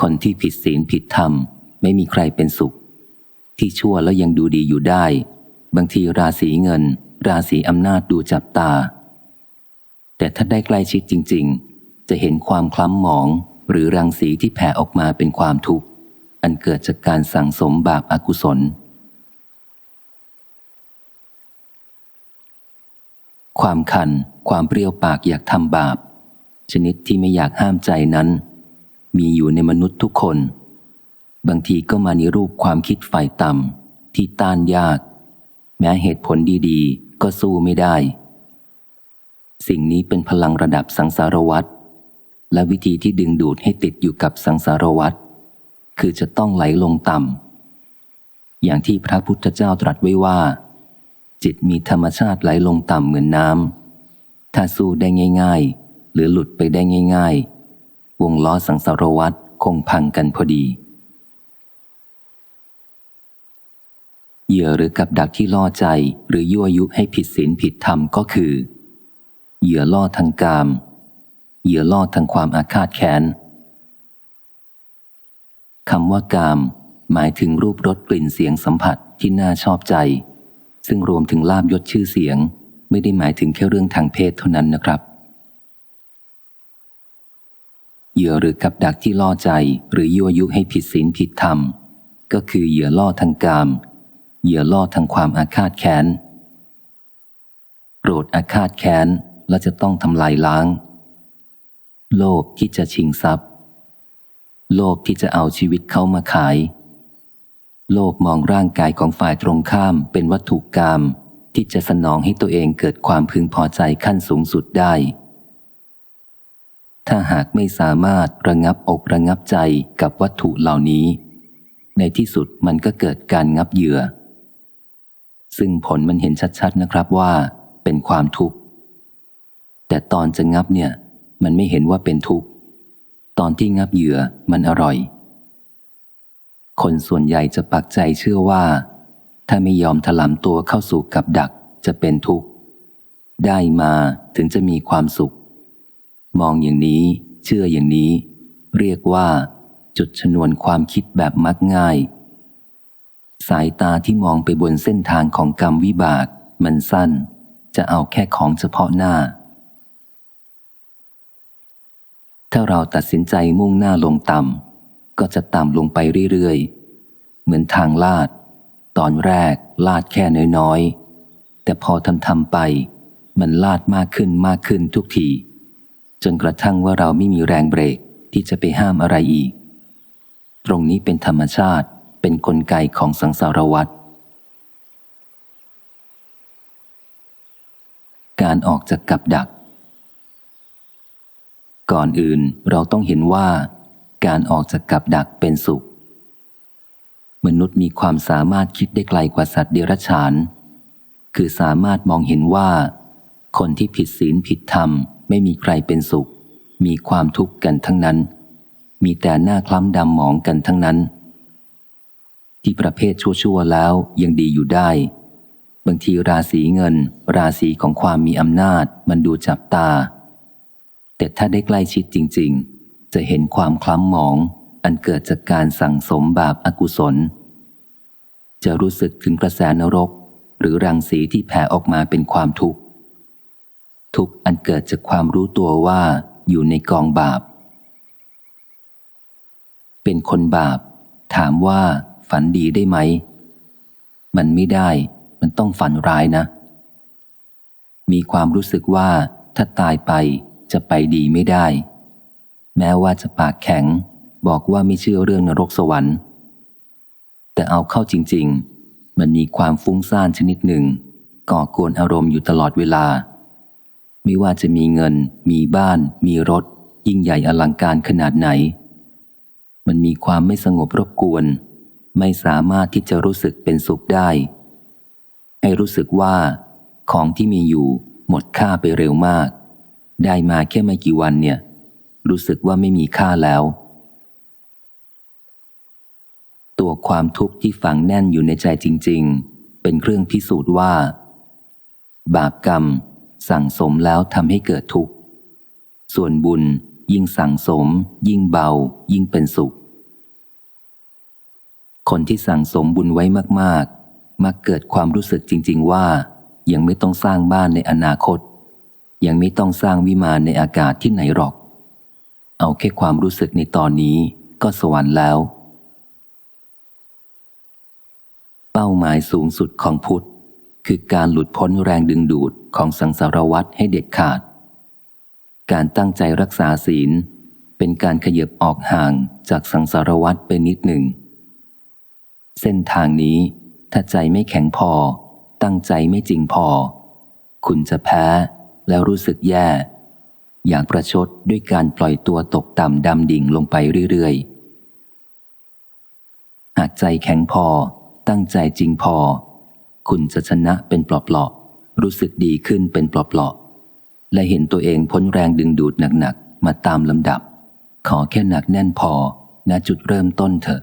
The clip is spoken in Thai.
คนที่ผิดศีลผิดธรรม ไม่มีใครเป็นสุข ที่ชั่วแล้วยังดูดีอยู่ได้ บางทีราศีเงิน ราศีอำนาจดูจับตา แต่ถ้าได้ใกล้ชิดจริง ๆ จะเห็นความคล้ำหมอง หรือรังสีที่แผ่ออกมาเป็นความทุกข์ อันเกิดจากการสั่งสมบาปอากุศล ความคัน ความเปรี้ยวปากอยากทำบาป ชนิดที่ไม่อยากห้ามใจนั้น มีอยู่ในมนุษย์ทุกคน บางทีก็มาในรูปความคิดฝ่ายต่ำที่ต้านยาก แม้เหตุผลดีๆ ก็สู้ไม่ได้ สิ่งนี้เป็นพลังระดับสังสารวัตรและวิธีที่ดึงดูดให้ติดอยู่กับสังสารวัตรคือจะต้องไหลลงต่ำอย่างที่พระพุทธเจ้าตรัสไว้ว่า จิตมีธรรมชาติไหลลงต่ำเหมือนน้ำถ้าสู้ได้ง่าย ๆ หรือหลุดไปได้ง่าย ๆ วงล้อสังสารวัตรคงพังกันพอดี เหยื่อหรือกับดักที่ล่อใจหรือยั่วยุให้ผิดศีลผิดธรรมก็คือ เหยื่อล่อทางกาม เหยื่อล่อทางความอาฆาตแค้นคำว่ากาม หมายถึงรูปรสกลิ่นเสียงสัมผัสที่น่าชอบใจ ซึ่งรวมถึงลาบยศชื่อเสียง ไม่ได้หมายถึงแค่เรื่องทางเพศเท่านั้นนะครับ เหยื่อหรือกับดักที่ล่อใจหรือยั่วยุให้ผิดศีลผิดธรรม ก็คือเหยื่อล่อทางกาม เหยื่อล่อทางความอาฆาตแค้นโกรธอาฆาตแค้นและจะต้องทำลายล้าง โลภที่จะชิงทรัพย์ โลภที่จะเอาชีวิตเขามาขาย โลภมองร่างกายของฝ่ายตรงข้ามเป็นวัตถุกรรมที่จะสนองให้ตัวเองเกิดความพึงพอใจขั้นสูงสุดได้ ถ้าหากไม่สามารถระงับอกระงับใจกับวัตถุเหล่านี้ ในที่สุดมันก็เกิดการงับเหยื่อ ซึ่งผลมันเห็นชัดๆนะครับว่า เป็นความทุกข์ แต่ตอนจะงับเนี่ย มันไม่เห็นว่าเป็นทุกข์ ตอนที่งับเหยื่อมันอร่อย คนส่วนใหญ่จะปักใจเชื่อว่า ถ้าไม่ยอมถลำตัวเข้าสู่กับดักจะเป็นทุกข์ ได้มาถึงจะมีความสุข มองอย่างนี้ เชื่ออย่างนี้ เรียกว่า จุดชนวนความคิดแบบมักง่าย สายตาที่มองไปบนเส้นทางของกรรมวิบาก มันสั้น จะเอาแค่ของเฉพาะหน้า ถ้าเราตัดสินใจมุ่งหน้าลงต่ำก็จะต่ำลงไปเรื่อยๆ เหมือนทางลาด ตอนแรกลาดแค่น้อยๆแต่พอทำทำไป มันลาดมากขึ้นมากขึ้นทุกที จนกระทั่งว่าเราไม่มีแรงเบรกที่จะไปห้ามอะไรอีก ตรงนี้เป็นธรรมชาติเป็นนกลไกของสังสารวัฏการออกจากกับดัก ก่อนอื่นเราต้องเห็นว่า การออกจากกับดักเป็นสุข มนุษย์มีความสามารถคิดได้ไกลกว่าสัตว์เดรัจฉาน คือสามารถมองเห็นว่า คนที่ผิดศีลผิดธรรม ไม่มีใครเป็นสุข มีความทุกข์กันทั้งนั้น มีแต่หน้าคล้ำดำหมองกันทั้งนั้น ที่ประเภทชั่วๆแล้วยังดีอยู่ได้ บางทีราศีเงิน ราศีของความมีอำนาจมันดูจับตา แต่ถ้าได้ใกล้ชิดจริง ๆ จะเห็นความคล้ำหมอง อันเกิดจากการสั่งสมบาปอากุศล จะรู้สึกถึงกระแสนรก หรือรังสีที่แผ่ออกมาเป็นความทุกข์ ทุกข์อันเกิดจากความรู้ตัวว่าอยู่ในกองบาป เป็นคนบาป ถามว่าฝันดีได้ไหม มันไม่ได้ มันต้องฝันร้ายนะ มีความรู้สึกว่าถ้าตายไปจะไปดีไม่ได้ แม้ว่าจะปากแข็ง บอกว่าไม่เชื่อเรื่องนรกสวรรค์ แต่เอาเข้าจริง ๆ มันมีความฟุ้งซ่านชนิดหนึ่ง ก่อกวนอารมณ์อยู่ตลอดเวลา ไม่ว่าจะมีเงิน มีบ้าน มีรถ ยิ่งใหญ่อลังการขนาดไหน มันมีความไม่สงบรบกวน ไม่สามารถที่จะรู้สึกเป็นสุขได้ ให้รู้สึกว่า ของที่มีอยู่หมดค่าไปเร็วมาก ได้มาแค่ไม่กี่วันเนี่ย รู้สึกว่าไม่มีค่าแล้ว ตัวความทุกข์ที่ฝังแน่นอยู่ในใจจริง ๆ เป็นเครื่องพิสูจน์ว่า บาปกรรม สั่งสมแล้วทำให้เกิดทุกข์ ส่วนบุญยิ่งสั่งสม ยิ่งเบา ยิ่งเป็นสุข คนที่สั่งสมบุญไว้มาก ๆ มักเกิดความรู้สึกจริง ๆ ว่า ยังไม่ต้องสร้างบ้านในอนาคต ยังไม่ต้องสร้างวิมานในอากาศที่ไหนหรอก เอาแค่ความรู้สึกในตอนนี้ก็สวรรค์แล้ว เป้าหมายสูงสุดของพุทธ คือการหลุดพ้นแรงดึงดูดของสังสารวัฏให้เด็ดขาด การตั้งใจรักษาศีล เป็นการขยับออกห่างจากสังสารวัฏไปนิดหนึ่ง เส้นทางนี้ถ้าใจไม่แข็งพอ ตั้งใจไม่จริงพอ คุณจะแพ้แล้วรู้สึกแย่ อยากประชดด้วยการปล่อยตัวตกต่ำดำดิ่งลงไปเรื่อยๆ หากใจแข็งพอ ตั้งใจจริงพอ คุณจะชนะเป็นเปลาะๆรู้สึกดีขึ้นเป็นเปลาะๆและเห็นตัวเองพ้นแรงดึงดูดหนักๆมาตามลำดับ ขอแค่หนักแน่นพอณจุดเริ่มต้นเถอะ